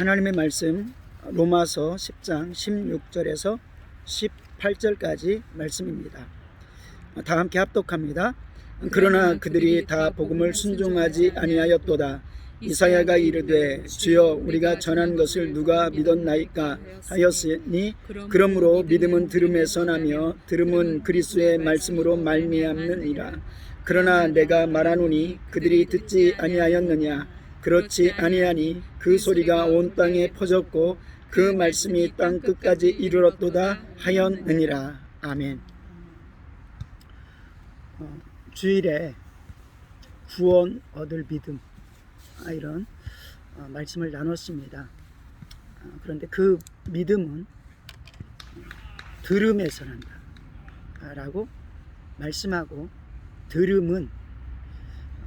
하나님의 말씀 로마서 10장 16절에서 18절까지 말씀입니다. 다 함께 합독합니다. 그러나 그들이 다 복음을 순종하지 아니하였도다. 이사야가 이르되 주여 우리가 전한 것을 누가 믿었나이까 하였으니 그러므로 믿음은 들음에서 나며 들음은 그리스도의 말씀으로 말미암느니라. 그러나 내가 말하노니 그들이 듣지 아니하였느냐 그렇지 아니하니 그 소리가 온 땅에 퍼졌고 그 말씀이 땅 끝까지 이르렀도다 하였느니라. 아멘. 어, 주일에 구원 얻을 믿음 아, 이런 어, 말씀을 나눴습니다. 어, 그런데 그 믿음은 들음에서 난다 라고 말씀하고 들음은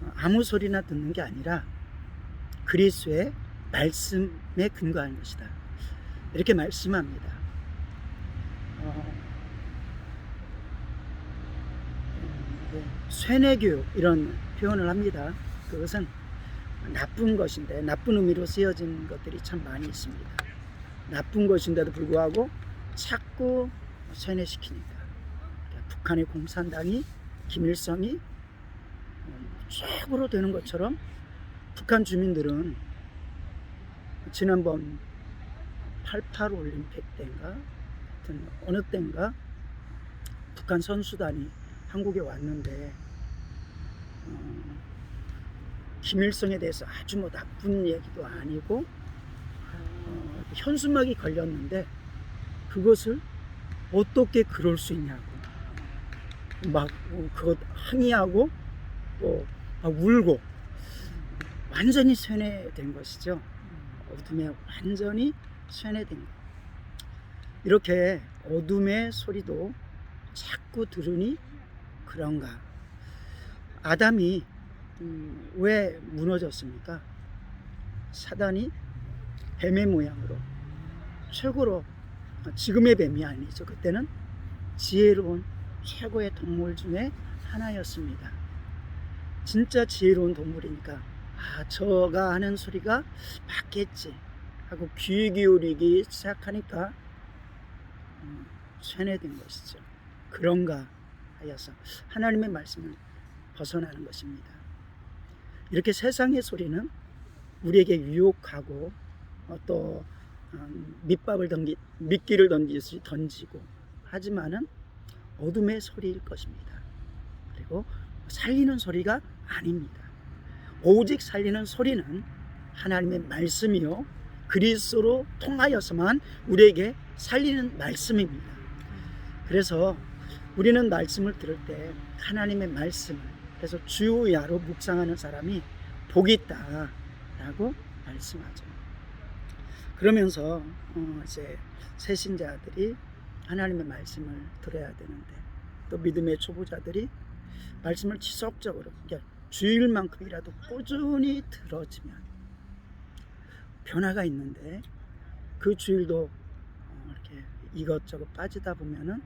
어, 아무 소리나 듣는 게 아니라 그리스도의 말씀에 근거하는 것이다. 이렇게 말씀합니다. 어, 네, 쇠뇌교육 이런 표현을 합니다. 그것은 나쁜 것인데 나쁜 의미로 쓰여진 것들이 참 많이 있습니다. 나쁜 것인데도 불구하고 자꾸 쇠뇌시키니까 그러니까 북한의 공산당이 김일성이 어, 최고로 되는 것처럼 북한 주민들은 지난번 88 올림픽 때인가? 하여튼 어느 때인가? 북한 선수단이 한국에 왔는데 어, 김일성에 대해서 아주 뭐 나쁜 얘기도 아니고 어, 현수막이 걸렸는데 그것을 어떻게 그럴 수 있냐고 막 어, 그것 항의하고 또 막 울고 완전히 쇠뇌된 것이죠. 어둠에 완전히 쇠뇌된 것. 이렇게 어둠의 소리도 자꾸 들으니 그런가. 아담이 음, 왜 무너졌습니까? 사단이 뱀의 모양으로 최고로 지금의 뱀이 아니죠. 그때는 지혜로운 최고의 동물 중에 하나였습니다. 진짜 지혜로운 동물이니까 아 저가 하는 소리가 맞겠지 하고 귀 기울이기 시작하니까 음, 쇠뇌된 것이죠. 그런가 하여서 하나님의 말씀을 벗어나는 것입니다. 이렇게 세상의 소리는 우리에게 유혹하고 어, 또 음, 밑밥을 던기 미끼를 던지듯이 던지고 하지만은 어둠의 소리일 것입니다. 그리고 살리는 소리가 아닙니다. 오직 살리는 소리는 하나님의 말씀이요 그리스도로 통하여서만 우리에게 살리는 말씀입니다. 그래서 우리는 말씀을 들을 때 하나님의 말씀을 그래서 주야로 묵상하는 사람이 복이 있다라고 말씀하죠. 그러면서 어 이제 새신자들이 하나님의 말씀을 들어야 되는데 또 믿음의 초보자들이 말씀을 지속적으로 그러니까 주일만큼이라도 꾸준히 들어주면 변화가 있는데 그 주일도 어, 이렇게 이것저것 빠지다 보면은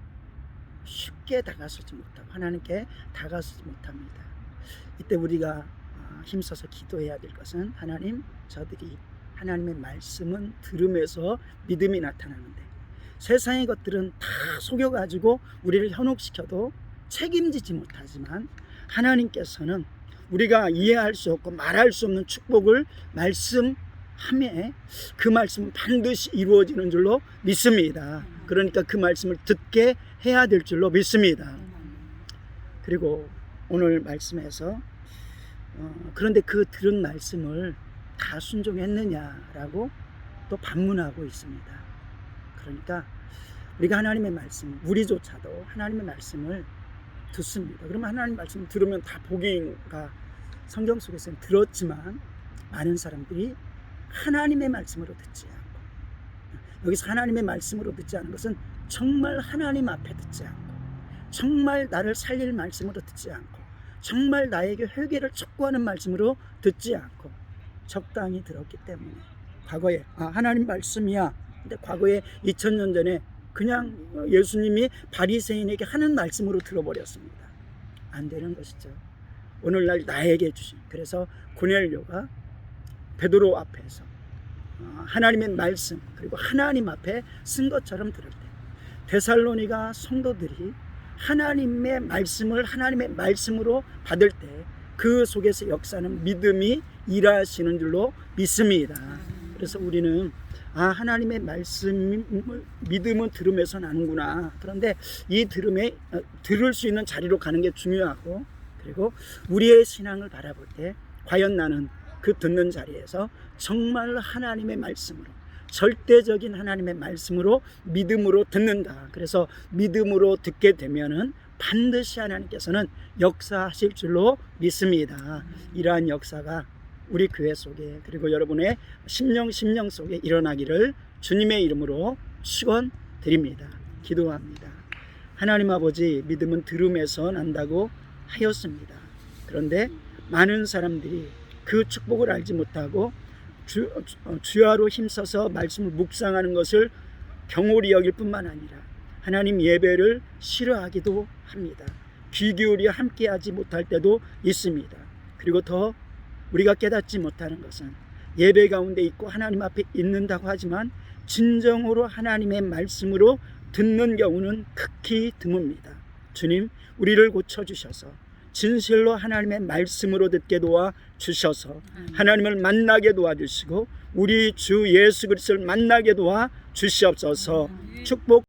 쉽게 다가서지 못하고 하나님께 다가서지 못합니다. 이때 우리가 어, 힘써서 기도해야 될 것은 하나님 저들이 하나님의 말씀은 들음에서 믿음이 나타나는데 세상의 것들은 다 속여가지고 우리를 현혹시켜도 책임지지 못하지만 하나님께서는 우리가 이해할 수 없고 말할 수 없는 축복을 말씀함에 그 말씀은 반드시 이루어지는 줄로 믿습니다. 그러니까 그 말씀을 듣게 해야 될 줄로 믿습니다. 그리고 오늘 말씀에서 어, 그런데 그 들은 말씀을 다 순종했느냐라고 또 반문하고 있습니다. 그러니까 우리가 하나님의 말씀, 우리조차도 하나님의 말씀을 듣습니다. 그러면 하나님 말씀 들으면 다 복인가 성경 속에서는 들었지만 많은 사람들이 하나님의 말씀으로 듣지 않고 여기서 하나님의 말씀으로 듣지 않은 것은 정말 하나님 앞에 듣지 않고 정말 나를 살릴 말씀으로 듣지 않고 정말 나에게 회개를 촉구하는 말씀으로 듣지 않고 적당히 들었기 때문에 과거에 아 하나님 말씀이야 근데 과거에 2000년 전에 그냥 예수님이 바리새인에게 하는 말씀으로 들어버렸습니다. 안 되는 것이죠. 오늘날 나에게 주신 그래서 고넬료가 베드로 앞에서 어, 하나님의 말씀 그리고 하나님 앞에 쓴 것처럼 들을 때 데살로니가 성도들이 하나님의 말씀을 하나님의 말씀으로 받을 때 그 속에서 역사는 믿음이 일하시는 줄로 믿습니다. 그래서 우리는 아 하나님의 말씀을 믿음은 들음에서 나는구나. 그런데 이 들음에 어, 들을 수 있는 자리로 가는 게 중요하고 그리고 우리의 신앙을 바라볼 때 과연 나는 그 듣는 자리에서 정말 하나님의 말씀으로 절대적인 하나님의 말씀으로 믿음으로 듣는다. 그래서 믿음으로 듣게 되면은 반드시 하나님께서는 역사하실 줄로 믿습니다. 이러한 역사가 우리 교회 속에 그리고 여러분의 심령 심령 속에 일어나기를 주님의 이름으로 축원드립니다. 기도합니다. 하나님 아버지 믿음은 들음에서 난다고 하였습니다. 그런데 많은 사람들이 그 축복을 알지 못하고 주, 어, 주야로 힘써서 말씀을 묵상하는 것을 경홀히 여길 뿐만 아니라 하나님 예배를 싫어하기도 합니다. 귀 기울여 함께하지 못할 때도 있습니다. 그리고 더 우리가 깨닫지 못하는 것은 예배 가운데 있고 하나님 앞에 있는다고 하지만 진정으로 하나님의 말씀으로 듣는 경우는 극히 드뭅니다. 주님, 우리를 고쳐 주셔서 진실로 하나님의 말씀으로 듣게 도와 주셔서 하나님을 만나게 도와주시고 우리 주 예수 그리스도를 만나게 도와 주시옵소서. 축복